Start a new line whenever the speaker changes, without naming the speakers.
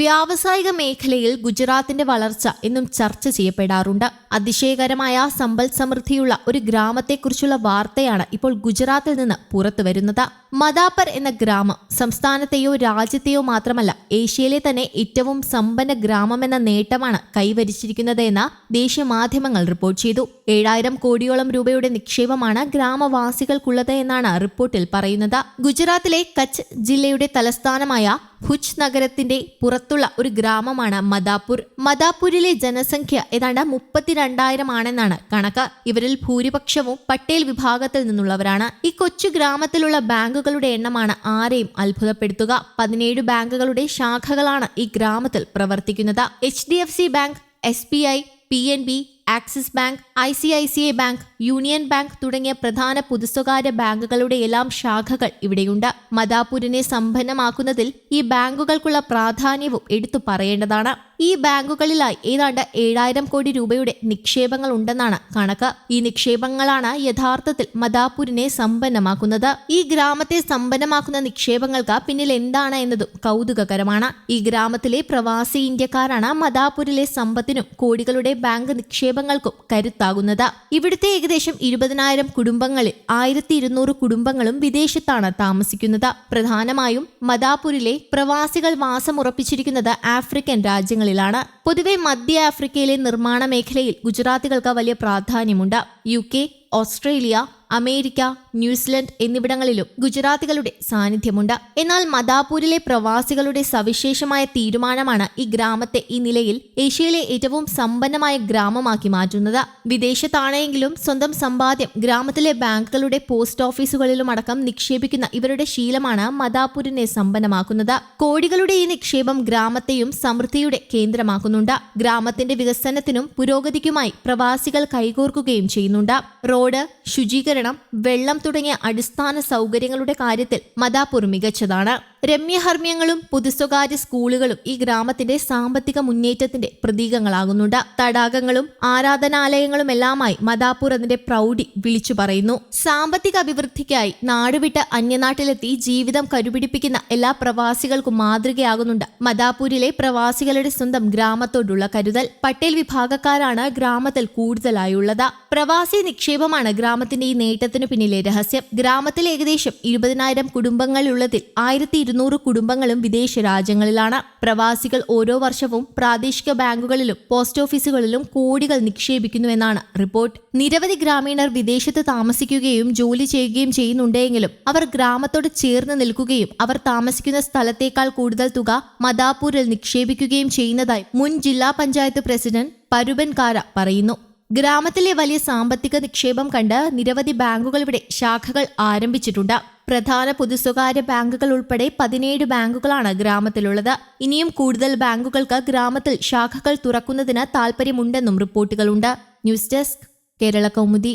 വ്യാവസായിക മേഖലയിൽ ഗുജറാത്തിന്റെ വളർച്ച എന്നും ചർച്ച ചെയ്യപ്പെടാറുണ്ട്. അതിശയകരമായ സമ്പൽ സമൃദ്ധിയുള്ള ഒരു ഗ്രാമത്തെക്കുറിച്ചുള്ള വാർത്തയാണ് ഇപ്പോൾ ഗുജറാത്തിൽ നിന്ന് പുറത്തു വരുന്നത്. മദാപ്പർ എന്ന ഗ്രാമം സംസ്ഥാനത്തെയോ രാജ്യത്തെയോ മാത്രമല്ല ഏഷ്യയിലെ തന്നെ ഏറ്റവും സമ്പന്ന ഗ്രാമമെന്ന നേട്ടമാണ് കൈവരിച്ചിരിക്കുന്നത് എന്ന് ദേശീയ മാധ്യമങ്ങൾ റിപ്പോർട്ട് ചെയ്തു. ഏഴായിരം കോടിയോളം രൂപയുടെ നിക്ഷേപമാണ് ഗ്രാമവാസികൾക്കുള്ളത് എന്നാണ് റിപ്പോർട്ടിൽ പറയുന്നത്. ഗുജറാത്തിലെ കച്ച് ജില്ലയുടെ തലസ്ഥാനമായ ഭുജ് നഗരത്തിന്റെ പുറത്തുള്ള ഒരു ഗ്രാമമാണ് മദാപൂർ മദാപൂരിലെ ജനസംഖ്യ ഏതാണ്ട് മുപ്പത്തിരണ്ടായിരം ആണെന്നാണ് കണക്ക്. ഇവരിൽ ഭൂരിപക്ഷവും പട്ടേൽ വിഭാഗത്തിൽ നിന്നുള്ളവരാണ്. ഈ കൊച്ചു ഗ്രാമത്തിലുള്ള ബാങ്കുകളുടെ എണ്ണമാണ് ആരെയും അത്ഭുതപ്പെടുത്തുക. പതിനേഴ് ബാങ്കുകളുടെ ശാഖകളാണ് ഈ ഗ്രാമത്തിൽ പ്രവർത്തിക്കുന്നത്. H bank S B I P N B Axis bank I C I C I bank Union bank തുടങ്ങിയ പ്രധാന പൊതുസ്വകാര്യ ബാങ്കുകളുടെ എല്ലാം ശാഖകൾ ഇവിടെയുണ്ട്. മദാപൂരിനെ സമ്പന്നമാക്കുന്നതിൽ ഈ ബാങ്കുകൾക്കുള്ള പ്രാധാന്യവും എടുത്തു പറയേണ്ടതാണ്. ഈ ബാങ്കുകളിലായി ഏതാണ്ട് ഏഴായിരം കോടി രൂപയുടെ നിക്ഷേപങ്ങൾ ഉണ്ടെന്നാണ് കണക്ക്. ഈ നിക്ഷേപങ്ങളാണ് യഥാർത്ഥത്തിൽ മദാപൂരിനെ സമ്പന്നമാക്കുന്നത്. ഈ ഗ്രാമത്തെ സമ്പന്നമാക്കുന്ന നിക്ഷേപങ്ങൾക്ക് പിന്നിൽ എന്താണ് എന്നതും കൗതുകകരമാണ്. ഈ ഗ്രാമത്തിലെ പ്രവാസി ഇന്ത്യക്കാരാണ് മദാപൂരിലെ സമ്പത്തിനും കോടികളുടെ ബാങ്ക് നിക്ഷേപങ്ങൾക്കും കരുത്താകുന്നത്. ഇവിടുത്തെ ഏകദേശം ഇരുപതിനായിരം കുടുംബങ്ങളിൽ ആയിരത്തി ഇരുന്നൂറ് കുടുംബങ്ങളും വിദേശത്താണ് താമസിക്കുന്നത്. പ്രധാനമായും മദാപൂരിലെ പ്രവാസികൾ വാസമുറപ്പിച്ചിരിക്കുന്നത് ആഫ്രിക്കൻ രാജ്യങ്ങളിലാണ്. പൊതുവെ മധ്യ ആഫ്രിക്കയിലെ നിർമ്മാണ മേഖലയിൽ ഗുജറാത്തികൾക്ക് വലിയ പ്രാധാന്യമുണ്ട്. U K Australia America New Zealand എന്നിവിടങ്ങളിലും ഗുജറാത്തികളുടെ സാന്നിധ്യമുണ്ട്. എന്നാൽ മദാപൂരിലെ പ്രവാസികളുടെ സവിശേഷമായ തീരുമാനമാണ് ഈ ഗ്രാമത്തെ ഈ നിലയിൽ ഏഷ്യയിലെ ഏറ്റവും സമ്പന്നമായ ഗ്രാമമാക്കി മാറ്റുന്നത്. വിദേശത്താണെങ്കിലും സ്വന്തം സമ്പാദ്യം ഗ്രാമത്തിലെ ബാങ്കുകളുടെ പോസ്റ്റ് ഓഫീസുകളിലും അടക്കം നിക്ഷേപിക്കുന്ന ഇവരുടെ ശീലമാണ് മദാപൂരിനെ സമ്പന്നമാക്കുന്നത്. കോടികളുടെ ഈ നിക്ഷേപം ഗ്രാമത്തെയും സമൃദ്ധിയുടെ കേന്ദ്രമാക്കുന്നുണ്ട്. ഗ്രാമത്തിന്റെ വികസനത്തിനും പുരോഗതിക്കുമായി പ്രവാസികൾ കൈകോർക്കുകയും ചെയ്യുന്നുണ്ട്. റോഡ് ശുചീകരണം വെള്ളം തുടങ്ങിയ അടിസ്ഥാന സൗകര്യങ്ങളുടെ കാര്യത്തിൽ മദാപൂർ മികച്ചതാണ്. രമ്യഹർമ്മ്യങ്ങളും പൊതുസ്വകാര്യ സ്കൂളുകളും ഈ ഗ്രാമത്തിന്റെ സാമ്പത്തിക മുന്നേറ്റത്തിന്റെ പ്രതീകങ്ങളാകുന്നുണ്ട്. തടാകങ്ങളും ആരാധനാലയങ്ങളും എല്ലാമായി മദാപൂർ അതിന്റെ പ്രൗഢി വിളിച്ചു പറയുന്നു. സാമ്പത്തിക അഭിവൃദ്ധിക്കായി നാടുവിട്ട് അന്യനാട്ടിലെത്തി ജീവിതം കരുപിടിപ്പിക്കുന്ന എല്ലാ പ്രവാസികൾക്കും മാതൃകയാകുന്നുണ്ട് മദാപൂരിലെ പ്രവാസികളുടെ സ്വന്തം ഗ്രാമത്തോടുള്ള കരുതൽ. പട്ടേൽ വിഭാഗക്കാരാണ് ഗ്രാമത്തിൽ കൂടുതലായുള്ളത്. പ്രവാസി നിക്ഷേപമാണ് ഗ്രാമത്തിന്റെ ഈ നേട്ടത്തിനു പിന്നിലെ രഹസ്യം. ഗ്രാമത്തിൽ ഏകദേശം ഇരുപതിനായിരം കുടുംബങ്ങളുള്ളതിൽ ആയിരത്തി ഇരുന്നൂറ് കുടുംബങ്ങളും വിദേശ രാജ്യങ്ങളിലാണ്. പ്രവാസികൾ ഓരോ വർഷവും പ്രാദേശിക ബാങ്കുകളിലും പോസ്റ്റ് ഓഫീസുകളിലും കോടികൾ നിക്ഷേപിക്കുന്നുവെന്നാണ് റിപ്പോർട്ട്. നിരവധി ഗ്രാമീണർ വിദേശത്ത് താമസിക്കുകയും ജോലി ചെയ്യുകയും ചെയ്യുന്നുണ്ടെങ്കിലും അവർ ഗ്രാമത്തോട് ചേർന്ന് നിൽക്കുകയും അവർ താമസിക്കുന്ന സ്ഥലത്തേക്കാൾ കൂടുതൽ തുക മദാപൂരിൽ നിക്ഷേപിക്കുകയും ചെയ്യുന്നതായി മുൻ ജില്ലാ പഞ്ചായത്ത് പ്രസിഡന്റ് പരുബൻ കാര പറയുന്നു. ഗ്രാമത്തിലെ വലിയ സാമ്പത്തിക നിക്ഷേപം കണ്ട് നിരവധി ബാങ്കുകൾ ഇവിടെ ശാഖകൾ ആരംഭിച്ചിട്ടുണ്ട്. പ്രധാന പൊതു സ്വകാര്യ ബാങ്കുകൾ ഉൾപ്പെടെ പതിനേഴ് ബാങ്കുകളാണ് ഗ്രാമത്തിലുള്ളത്. ഇനിയും കൂടുതൽ ബാങ്കുകൾക്ക് ഗ്രാമത്തിൽ ശാഖകൾ തുറക്കുന്നതിന് താൽപ്പര്യമുണ്ടെന്നും റിപ്പോർട്ടുകളുണ്ട്. News desk Kerala Kaumudi.